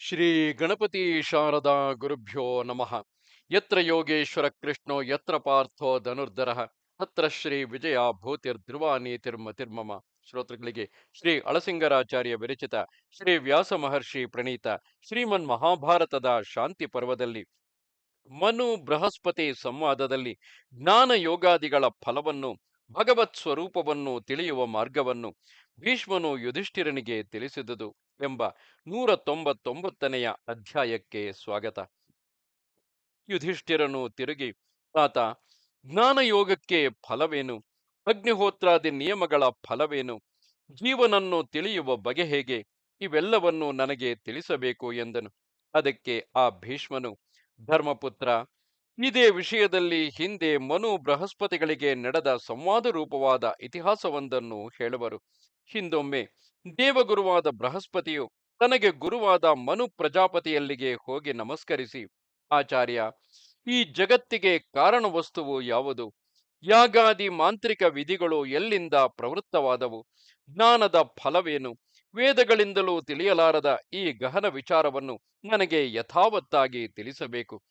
ಶ್ರೀ ಗಣಪತಿ ಶಾರದಾ ಗುರುಭ್ಯೋ ನಮಃ. ಯತ್ರ ಯೋಗೇಶ್ವರ ಕೃಷ್ಣೋ, ಯತ್ರ ಪಾರ್ಥೋ ಧನುರ್ಧರ. ಹತ್ರ ಶ್ರೀ ವಿಜಯ ತಿರ್ಮ ತಿರ್ಮಮ ಶ್ರೋತೃಗಳಿಗೆ ಶ್ರೀ ಅಳಸಿಂಗರಾಚಾರ್ಯ ವಿರಚಿತ ಶ್ರೀ ವ್ಯಾಸ ಮಹರ್ಷಿ ಪ್ರಣೀತ ಶ್ರೀಮನ್ ಮಹಾಭಾರತದ ಶಾಂತಿ ಪರ್ವದಲ್ಲಿ, ಮನು ಬೃಹಸ್ಪತಿ ಸಂವಾದದಲ್ಲಿ ಜ್ಞಾನ ಯೋಗಾದಿಗಳ ಫಲವನ್ನು, ಭಗವತ್ ಸ್ವರೂಪವನ್ನು ತಿಳಿಯುವ ಮಾರ್ಗವನ್ನು ಭೀಷ್ಮನು ಯುಧಿಷ್ಠಿರನಿಗೆ ತಿಳಿಸಿದುದು. ಎಂಬ ನೂರ ತೊಂಬತ್ತೊಂಬತ್ತನೆಯ ಅಧ್ಯಾಯಕ್ಕೆ ಸ್ವಾಗತ. ಯುಧಿಷ್ಠಿರನು ತಿರುಗಿ ತಾತ ಜ್ಞಾನಯೋಗಕ್ಕೆ ಫಲವೇನು? ಅಗ್ನಿಹೋತ್ರಾದಿ ನಿಯಮಗಳ ಫಲವೇನು? ಜೀವನನ್ನು ತಿಳಿಯುವ ಬಗೆ ಹೇಗೆ? ಇವೆಲ್ಲವನ್ನು ನನಗೆ ತಿಳಿಸಬೇಕು ಎಂದನು. ಅದಕ್ಕೆ ಆ ಭೀಷ್ಮನು, ಧರ್ಮಪುತ್ರ ಇದೇ ವಿಷಯದಲ್ಲಿ ಹಿಂದೆ ಮನು ಬೃಹಸ್ಪತಿಗಳಿಗೆ ನಡೆದ ಸಂವಾದ ರೂಪವಾದ ಇತಿಹಾಸವೊಂದನ್ನು ಹೇಳುವರು. ಹಿಂದೊಮ್ಮೆ ದೇವಗುರುವಾದ ಬೃಹಸ್ಪತಿಯು ತನಗೆ ಗುರುವಾದ ಮನು ಪ್ರಜಾಪತಿಯಲ್ಲಿಗೆ ಹೋಗಿ ನಮಸ್ಕರಿಸಿ, ಆಚಾರ್ಯ, ಈ ಜಗತ್ತಿಗೆ ಕಾರಣ ವಸ್ತುವು ಯಾವುದು? ಯಾಗಾದಿ ಮಾಂತ್ರಿಕ ವಿಧಿಗಳು ಎಲ್ಲಿಂದ ಪ್ರವೃತ್ತವಾದವು? ಜ್ಞಾನದ ಫಲವೇನು? ವೇದಗಳಿಂದಲೂ ತಿಳಿಯಲಾರದ ಈ ಗಹನ ವಿಚಾರವನ್ನು ನನಗೆ ಯಥಾವತ್ತಾಗಿ ತಿಳಿಸಬೇಕು.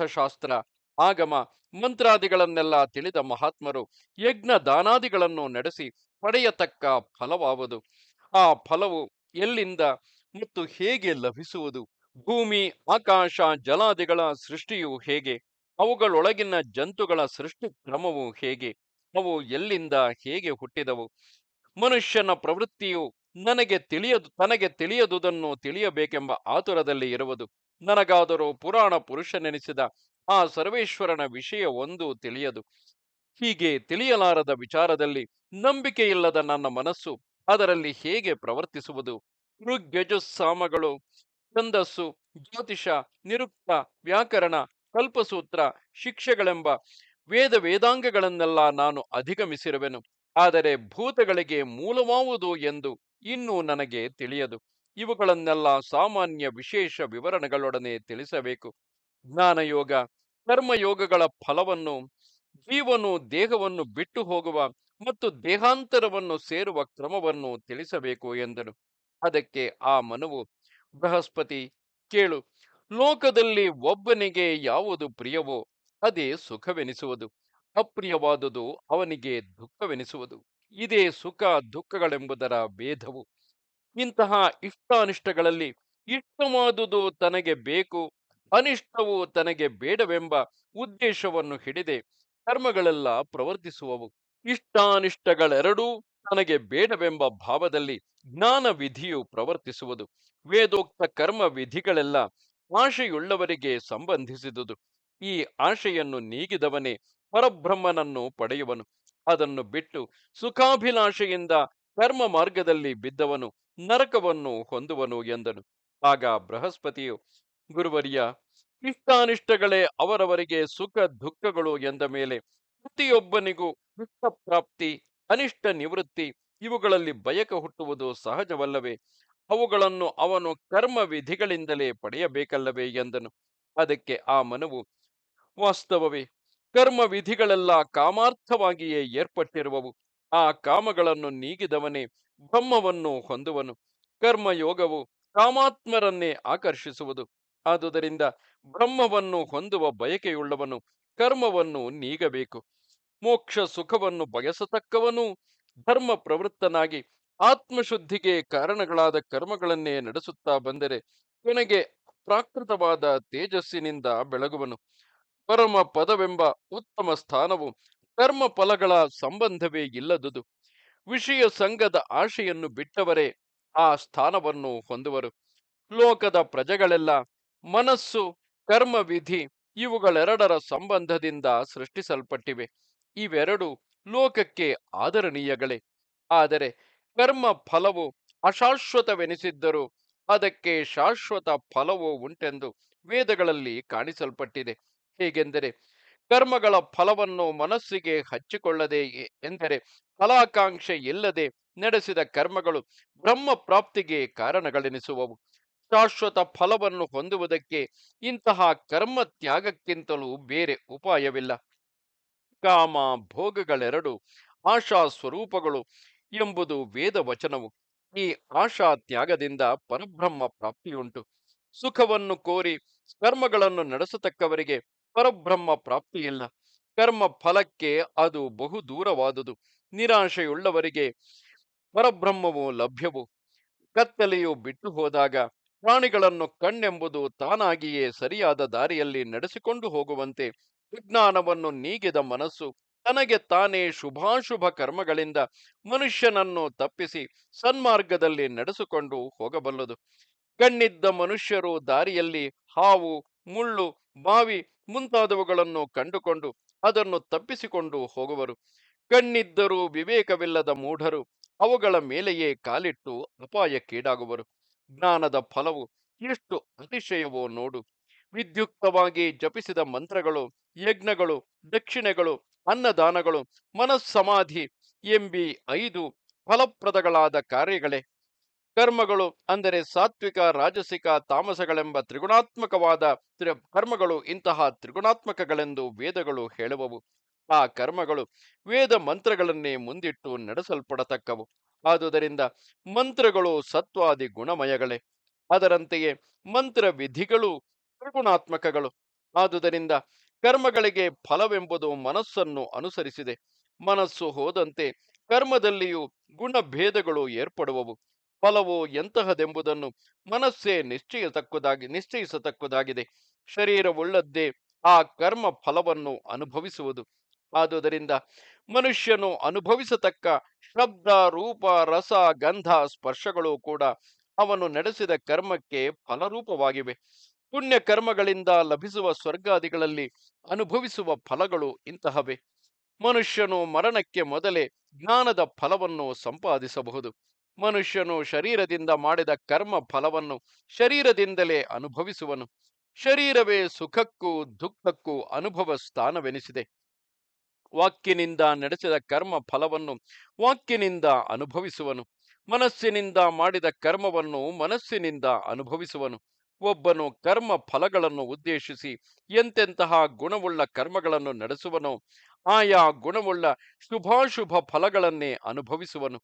ಅರ್ಥಶಾಸ್ತ್ರ, ಆಗಮ, ಮಂತ್ರಾದಿಗಳನ್ನೆಲ್ಲ ತಿಳಿದ ಮಹಾತ್ಮರು ಯಜ್ಞ ದಾನಾದಿಗಳನ್ನು ನಡೆಸಿ ಪಡೆಯತಕ್ಕ ಫಲವಾವುದು. ಆ ಫಲವು ಎಲ್ಲಿಂದ ಮತ್ತು ಹೇಗೆ ಲಭಿಸುವುದು? ಭೂಮಿ, ಆಕಾಶ, ಜಲಾದಿಗಳ ಸೃಷ್ಟಿಯು ಹೇಗೆ? ಅವುಗಳೊಳಗಿನ ಜಂತುಗಳ ಸೃಷ್ಟಿ ಕ್ರಮವು ಹೇಗೆ? ಅವು ಎಲ್ಲಿಂದ ಹೇಗೆ ಹುಟ್ಟಿದವು? ಮನುಷ್ಯನ ಪ್ರವೃತ್ತಿಯು ನನಗೆ ತಿಳಿಯದು, ತನಗೆ ತಿಳಿಯದುದನ್ನು ತಿಳಿಯಬೇಕೆಂಬ ಆತುರದಲ್ಲಿ ಇರುವುದು. ನನಗಾದರೂ ಪುರಾಣ ಪುರುಷನೆನಿಸಿದ ಆ ಸರ್ವೇಶ್ವರನ ವಿಷಯ ಒಂದು ತಿಳಿಯದು. ಹೀಗೆ ತಿಳಿಯಲಾರದ ವಿಚಾರದಲ್ಲಿ ನಂಬಿಕೆಯಿಲ್ಲದ ನನ್ನ ಮನಸ್ಸು ಅದರಲ್ಲಿ ಹೇಗೆ ಪ್ರವರ್ತಿಸುವುದು? ಋಗ್ಯಜುಸ್ಸಾಮಗಳು, ಛಂದಸ್ಸು, ಜ್ಯೋತಿಷ, ನಿರುಕ್ತ, ವ್ಯಾಕರಣ, ಕಲ್ಪಸೂತ್ರ, ಶಿಕ್ಷೆಗಳೆಂಬ ವೇದ ವೇದಾಂಗಗಳನ್ನೆಲ್ಲ ನಾನು ಅಧಿಗಮಿಸಿರುವೆನು. ಆದರೆ ಭೂತಗಳಿಗೆ ಮೂಲವಾವುದು ಎಂದು ಇನ್ನೂ ನನಗೆ ತಿಳಿಯದು. ಇವುಗಳನ್ನೆಲ್ಲ ಸಾಮಾನ್ಯ ವಿಶೇಷ ವಿವರಣೆಗಳೊಡನೆ ತಿಳಿಸಬೇಕು. ಜ್ಞಾನಯೋಗ, ಕರ್ಮಯೋಗಗಳ ಫಲವನ್ನು, ಜೀವನು ದೇಹವನ್ನು ಬಿಟ್ಟು ಹೋಗುವ ಮತ್ತು ದೇಹಾಂತರವನ್ನು ಸೇರುವ ಕ್ರಮವನ್ನು ತಿಳಿಸಬೇಕು ಎಂದನು. ಅದಕ್ಕೆ ಆ ಮನವು, ಬೃಹಸ್ಪತಿ, ಕೇಳು, ಲೋಕದಲ್ಲಿ ಒಬ್ಬನಿಗೆ ಯಾವುದು ಪ್ರಿಯವೋ, ಅದೇ ಸುಖವೆನಿಸುವುದು. ಅಪ್ರಿಯವಾದುದು ಅವನಿಗೆ ದುಃಖವೆನಿಸುವುದು. ಇದೇ ಸುಖ ದುಃಖಗಳೆಂಬುದರ ಭೇದವು. ಇಂತಹ ಇಷ್ಟಾನಿಷ್ಟಗಳಲ್ಲಿ ಇಷ್ಟವಾದುದು ತನಗೆ ಬೇಕು, ಅನಿಷ್ಟವು ತನಗೆ ಬೇಡವೆಂಬ ಉದ್ದೇಶವನ್ನು ಹಿಡಿದೆ. ಕರ್ಮಗಳೆಲ್ಲ ಪ್ರವರ್ತಿಸುವವು. ಇಷ್ಟಾನಿಷ್ಟಗಳೆರಡೂ ತನಗೆ ಬೇಡವೆಂಬ ಭಾವದಲ್ಲಿ ಜ್ಞಾನ ವಿಧಿಯು ಪ್ರವರ್ತಿಸುವುದು. ವೇದೋಕ್ತ ಕರ್ಮ ವಿಧಿಗಳೆಲ್ಲ ಆಶೆಯುಳ್ಳವರಿಗೆ ಸಂಬಂಧಿಸಿದುದು. ಈ ಆಶೆಯನ್ನು ನೀಗಿದವನೇ ಪರಬ್ರಹ್ಮನನ್ನು ಪಡೆಯುವನು. ಅದನ್ನು ಬಿಟ್ಟು ಸುಖಾಭಿಲಾಷೆಯಿಂದ ಕರ್ಮ ಮಾರ್ಗದಲ್ಲಿ ಬಿದ್ದವನು ನರಕವನ್ನು ಹೊಂದುವನು ಎಂದನು. ಆಗ ಬೃಹಸ್ಪತಿಯು, ಗುರುವರಿಯ, ಇಷ್ಟಾನಿಷ್ಟಗಳೇ ಅವರವರಿಗೆ ಸುಖ ದುಃಖಗಳು ಎಂದ ಮೇಲೆ ಪ್ರತಿಯೊಬ್ಬನಿಗೂ ಇಷ್ಟ ಪ್ರಾಪ್ತಿ, ಅನಿಷ್ಟ ನಿವೃತ್ತಿ ಇವುಗಳಲ್ಲಿ ಬಯಕ ಹುಟ್ಟುವುದು ಸಹಜವಲ್ಲವೇ? ಅವುಗಳನ್ನು ಅವನು ಕರ್ಮ ವಿಧಿಗಳಿಂದಲೇ ಪಡೆಯಬೇಕಲ್ಲವೇ ಎಂದನು. ಅದಕ್ಕೆ ಆ ಮನವು, ವಾಸ್ತವವೇ ಕರ್ಮ ವಿಧಿಗಳೆಲ್ಲ ಕಾಮಾರ್ಥವಾಗಿಯೇ ಏರ್ಪಟ್ಟಿರುವವು. ಆ ಕಾಮಗಳನ್ನು ನೀಗಿದವನೇ ಬ್ರಹ್ಮವನ್ನು ಹೊಂದುವನು. ಕರ್ಮಯೋಗವು ಕಾಮಾತ್ಮರನ್ನೇ ಆಕರ್ಷಿಸುವುದು. ಆದುದರಿಂದ ಬ್ರಹ್ಮವನ್ನು ಹೊಂದುವ ಬಯಕೆಯುಳ್ಳವನು ಕರ್ಮವನ್ನು ನೀಗಬೇಕು. ಮೋಕ್ಷ ಸುಖವನ್ನು ಬಯಸತಕ್ಕವನು ಧರ್ಮ ಪ್ರವೃತ್ತನಾಗಿ ಆತ್ಮಶುದ್ಧಿಗೆ ಕಾರಣಗಳಾದ ಕರ್ಮಗಳನ್ನೇ ನಡೆಸುತ್ತಾ ಬಂದರೆ ಕೊನೆಗೆ ಪ್ರಾಕೃತವಾದ ತೇಜಸ್ಸಿನಿಂದ ಬೆಳಗುವನು. ಪರಮ ಪದವೆಂಬ ಉತ್ತಮ ಸ್ಥಾನವು ಕರ್ಮ ಫಲಗಳ ಸಂಬಂಧವೇ ಇಲ್ಲದುದು. ವಿಷಯ ಸಂಘದ ಆಶೆಯನ್ನು ಬಿಟ್ಟವರೇ ಆ ಸ್ಥಾನವನ್ನು ಹೊಂದುವರು. ಲೋಕದ ಪ್ರಜೆಗಳೆಲ್ಲ ಮನಸ್ಸು ಕರ್ಮ ವಿಧಿ ಇವುಗಳೆರಡರ ಸಂಬಂಧದಿಂದ ಸೃಷ್ಟಿಸಲ್ಪಟ್ಟಿವೆ. ಇವೆರಡು ಲೋಕಕ್ಕೆ ಆದರಣೀಯಗಳೇ. ಆದರೆ ಕರ್ಮ ಫಲವು ಅಶಾಶ್ವತವೆನಿಸಿದ್ದರೂ ಅದಕ್ಕೆ ಶಾಶ್ವತ ಫಲವೂ ಉಂಟೆಂದು ವೇದಗಳಲ್ಲಿ ಕಾಣಿಸಲ್ಪಟ್ಟಿದೆ. ಹೇಗೆಂದರೆ ಕರ್ಮಗಳ ಫಲವನ್ನು ಮನಸ್ಸಿಗೆ ಹಚ್ಚಿಕೊಳ್ಳದೆ ಎಂದರೆ ಫಲಾಕಾಂಕ್ಷೆ ಇಲ್ಲದೆ ನಡೆಸಿದ ಕರ್ಮಗಳು ಬ್ರಹ್ಮ ಪ್ರಾಪ್ತಿಗೆ ಕಾರಣಗಳೆನಿಸುವವು. ಶಾಶ್ವತ ಫಲವನ್ನು ಹೊಂದುವುದಕ್ಕೆ ಇಂತಹ ಕರ್ಮ ತ್ಯಾಗಕ್ಕಿಂತಲೂ ಬೇರೆ ಉಪಾಯವಿಲ್ಲ. ಕಾಮ ಭೋಗಗಳೆರಡು ಆಶಾ ಸ್ವರೂಪಗಳು ಎಂಬುದು ವೇದ ವಚನವು ಈ ಆಶಾ ತ್ಯಾಗದಿಂದ ಪರಬ್ರಹ್ಮ ಪ್ರಾಪ್ತಿಯುಂಟು. ಸುಖವನ್ನು ಕೋರಿ ಕರ್ಮಗಳನ್ನು ನಡೆಸತಕ್ಕವರಿಗೆ ಪರಬ್ರಹ್ಮ ಪ್ರಾಪ್ತಿಯಿಲ್ಲ ಕರ್ಮ ಫಲಕ್ಕೆ ಅದು ಬಹು ದೂರವಾದುದು. ನಿರಾಶೆಯುಳ್ಳವರಿಗೆ ಪರಬ್ರಹ್ಮವು ಲಭ್ಯವು. ಕತ್ತಲೆಯು ಬಿಟ್ಟು ಹೋದಾಗ ಪ್ರಾಣಿಗಳನ್ನು ಕಣ್ಣೆಂಬುದು ತಾನಾಗಿಯೇ ಸರಿಯಾದ ದಾರಿಯಲ್ಲಿ ನಡೆಸಿಕೊಂಡು ಹೋಗುವಂತೆ ವಿಜ್ಞಾನವನ್ನು ನೀಗಿದ ಮನಸ್ಸು ತನಗೆ ತಾನೇ ಶುಭಾಶುಭ ಕರ್ಮಗಳಿಂದ ಮನುಷ್ಯನನ್ನು ತಪ್ಪಿಸಿ ಸನ್ಮಾರ್ಗದಲ್ಲಿ ನಡೆಸಿಕೊಂಡು ಹೋಗಬಲ್ಲದು. ಕಣ್ಣಿದ್ದ ಮನುಷ್ಯರು ದಾರಿಯಲ್ಲಿ ಹಾವು ಮುಳ್ಳು, ಬಾವಿ ಮುಂತಾದವುಗಳನ್ನು ಕಂಡುಕೊಂಡು ಅದನ್ನು ತಪ್ಪಿಸಿಕೊಂಡು ಹೋಗುವರು. ಕಣ್ಣಿದ್ದರೂ ವಿವೇಕವಿಲ್ಲದ ಮೂಢರು ಅವುಗಳ ಮೇಲೆಯೇ ಕಾಲಿಟ್ಟು ಅಪಾಯಕ್ಕೀಡಾಗುವರು. ಜ್ಞಾನದ ಫಲವು ಎಷ್ಟು ಅತಿಶಯವೋ ನೋಡು. ವಿದ್ಯುಕ್ತವಾಗಿ ಜಪಿಸಿದ ಮಂತ್ರಗಳು, ಯಜ್ಞಗಳು, ದಕ್ಷಿಣೆಗಳು, ಅನ್ನದಾನಗಳು, ಮನಸ್ಸಮಾಧಿ ಎಂಬಿ ಐದು ಫಲಪ್ರದಗಳಾದ ಕಾರ್ಯಗಳೇ. ಕರ್ಮಗಳು ಅಂದರೆ ಸಾತ್ವಿಕ, ರಾಜಸಿಕ, ತಾಮಸಗಳೆಂಬ ತ್ರಿಗುಣಾತ್ಮಕವಾದ ತ್ರಿ ಕರ್ಮಗಳು ಇಂತಹ ತ್ರಿಗುಣಾತ್ಮಕಗಳೆಂದು ವೇದಗಳು ಹೇಳುವವು. ಆ ಕರ್ಮಗಳು ವೇದ ಮಂತ್ರಗಳನ್ನೇ ಮುಂದಿಟ್ಟು ನಡೆಸಲ್ಪಡತಕ್ಕವು. ಆದುದರಿಂದ ಮಂತ್ರಗಳು ಸತ್ವಾದಿ ಗುಣಮಯಗಳೇ. ಅದರಂತೆಯೇ ಮಂತ್ರ ವಿಧಿಗಳು ತ್ರಿಗುಣಾತ್ಮಕಗಳು. ಆದುದರಿಂದ ಕರ್ಮಗಳಿಗೆ ಫಲವೆಂಬುದು ಮನಸ್ಸನ್ನು ಅನುಸರಿಸಿದೆ. ಮನಸ್ಸು ಹೋದಂತೆ ಕರ್ಮದಲ್ಲಿಯೂ ಗುಣಭೇದಗಳು ಏರ್ಪಡುವವು. ಫಲವು ಎಂತಹದೆಂಬುದನ್ನು ಮನಸ್ಸೇ ನಿಶ್ಚಯತಕ್ಕುದಾಗಿ, ನಿಶ್ಚಯಿಸತಕ್ಕುದಾಗಿದೆ. ಶರೀರವುಳ್ಳದ್ದೇ ಆ ಕರ್ಮ ಫಲವನ್ನು ಅನುಭವಿಸುವುದು. ಆದುದರಿಂದ ಮನುಷ್ಯನು ಅನುಭವಿಸತಕ್ಕ ಶಬ್ದ, ರೂಪ, ರಸ, ಗಂಧ, ಸ್ಪರ್ಶಗಳು ಕೂಡ ಅವನು ನಡೆಸಿದ ಕರ್ಮಕ್ಕೆ ಫಲರೂಪವಾಗಿವೆ. ಪುಣ್ಯ ಕರ್ಮಗಳಿಂದ ಲಭಿಸುವ ಸ್ವರ್ಗಾದಿಗಳಲ್ಲಿ ಅನುಭವಿಸುವ ಫಲಗಳು ಇಂತಹವೇ. ಮನುಷ್ಯನು ಮರಣಕ್ಕೆ ಮೊದಲೇ ಜ್ಞಾನದ ಫಲವನ್ನು ಸಂಪಾದಿಸಬಹುದು. ಮನುಷ್ಯನು ಶರೀರದಿಂದ ಮಾಡಿದ ಕರ್ಮ ಫಲವನ್ನು ಶರೀರದಿಂದಲೇ ಅನುಭವಿಸುವನು. ಶರೀರವೇ ಸುಖಕ್ಕೂ ದುಃಖಕ್ಕೂ ಅನುಭವ ಸ್ಥಾನವೆನಿಸಿದೆ. ವಾಕ್ಯನಿಂದ ನಡೆಸಿದ ಕರ್ಮ ಫಲವನ್ನು ವಾಕ್ಯನಿಂದ ಅನುಭವಿಸುವನು. ಮನಸ್ಸಿನಿಂದ ಮಾಡಿದ ಕರ್ಮವನ್ನು ಮನಸ್ಸಿನಿಂದ ಅನುಭವಿಸುವನು. ಒಬ್ಬನು ಕರ್ಮ ಫಲಗಳನ್ನು ಉದ್ದೇಶಿಸಿ ಎಂತೆಂತಹ ಗುಣವುಳ್ಳ ಕರ್ಮಗಳನ್ನು ನಡೆಸುವನೋ, ಆಯಾ ಗುಣವುಳ್ಳ ಶುಭಾಶುಭ ಫಲಗಳನ್ನೇ ಅನುಭವಿಸುವನು.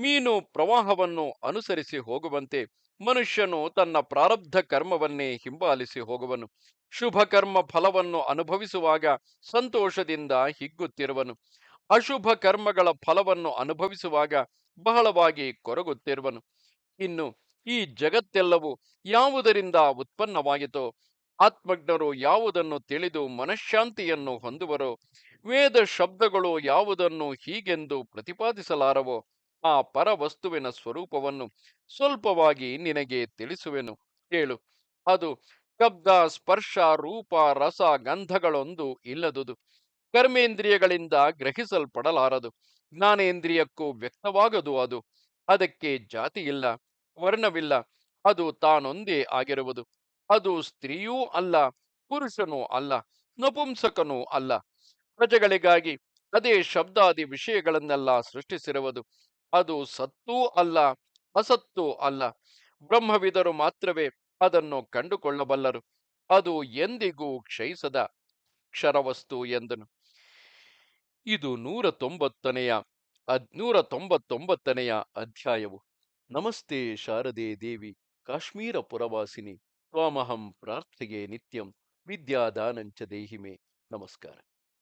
ಮೀನು ಪ್ರವಾಹವನ್ನು ಅನುಸರಿಸಿ ಹೋಗುವಂತೆ ಮನುಷ್ಯನು ತನ್ನ ಪ್ರಾರಬ್ಧ ಕರ್ಮವನ್ನೇ ಹಿಂಬಾಲಿಸಿ ಹೋಗುವನು. ಶುಭ ಕರ್ಮ ಫಲವನ್ನು ಅನುಭವಿಸುವಾಗ ಸಂತೋಷದಿಂದ ಹಿಗ್ಗುತ್ತಿರುವನು. ಅಶುಭ ಕರ್ಮಗಳ ಫಲವನ್ನು ಅನುಭವಿಸುವಾಗ ಬಹಳವಾಗಿ ಕೊರಗುತ್ತಿರುವನು. ಇನ್ನು ಈ ಜಗತ್ತೆಲ್ಲವೂ ಯಾವುದರಿಂದ ಉತ್ಪನ್ನವಾಯಿತೋ, ಆತ್ಮಜ್ಞರು ಯಾವುದನ್ನು ತಿಳಿದು ಮನಃಶಾಂತಿಯನ್ನು ಹೊಂದುವರೋ, ವೇದ ಶಬ್ದಗಳು ಯಾವುದನ್ನು ಹೀಗೆಂದು ಪ್ರತಿಪಾದಿಸಲಾರವೋ ಆ ಪರವಸ್ತುವಿನ ಸ್ವರೂಪವನ್ನು ಸ್ವಲ್ಪವಾಗಿ ನಿನಗೆ ತಿಳಿಸುವೆನು. ಕೇಳು. ಅದು ಶಬ್ದ, ಸ್ಪರ್ಶ, ರೂಪ, ರಸ, ಗಂಧಗಳೊಂದು ಇಲ್ಲದುದು. ಕರ್ಮೇಂದ್ರಿಯಗಳಿಂದ ಗ್ರಹಿಸಲ್ಪಡಲಾರದು. ಜ್ಞಾನೇಂದ್ರಿಯಕ್ಕೂ ವ್ಯಕ್ತವಾಗದು ಅದು. ಅದಕ್ಕೆ ಜಾತಿ ಇಲ್ಲ, ವರ್ಣವಿಲ್ಲ. ಅದು ತಾನೊಂದೇ ಆಗಿರುವುದು. ಅದು ಸ್ತ್ರೀಯೂ ಅಲ್ಲ, ಪುರುಷನೂ ಅಲ್ಲ, ನಪುಂಸಕನೂ ಅಲ್ಲ. ಪ್ರಜೆಗಳಿಗಾಗಿ ಅದೇ ಶಬ್ದಾದಿ ವಿಷಯಗಳನ್ನೆಲ್ಲ ಸೃಷ್ಟಿಸಿರುವುದು. ಅದು ಸತ್ತೂ ಅಲ್ಲ, ಅಸತ್ತೂ ಅಲ್ಲ. ಬ್ರಹ್ಮವಿದರು ಮಾತ್ರವೇ ಅದನ್ನು ಕಂಡುಕೊಳ್ಳಬಲ್ಲರು. ಅದು ಎಂದಿಗೂ ಕ್ಷಯಿಸದ ಕ್ಷರವಸ್ತು ಎಂದನು. ಇದು ನೂರ ತೊಂಬತ್ತನೆಯ ನೂರ ತೊಂಬತ್ತೊಂಬತ್ತನೆಯ ಅಧ್ಯಾಯವು. ನಮಸ್ತೆ ಶಾರದೆ ದೇವಿ, ಕಾಶ್ಮೀರ ಪುರವಾಸಿನಿ, ತ್ವಾಮಹಂ ಪ್ರಾರ್ಥೆಗೆ ನಿತ್ಯಂ ವಿದ್ಯಾದಾನಂಚ ದೇಹಿಮೆ. ನಮಸ್ಕಾರ.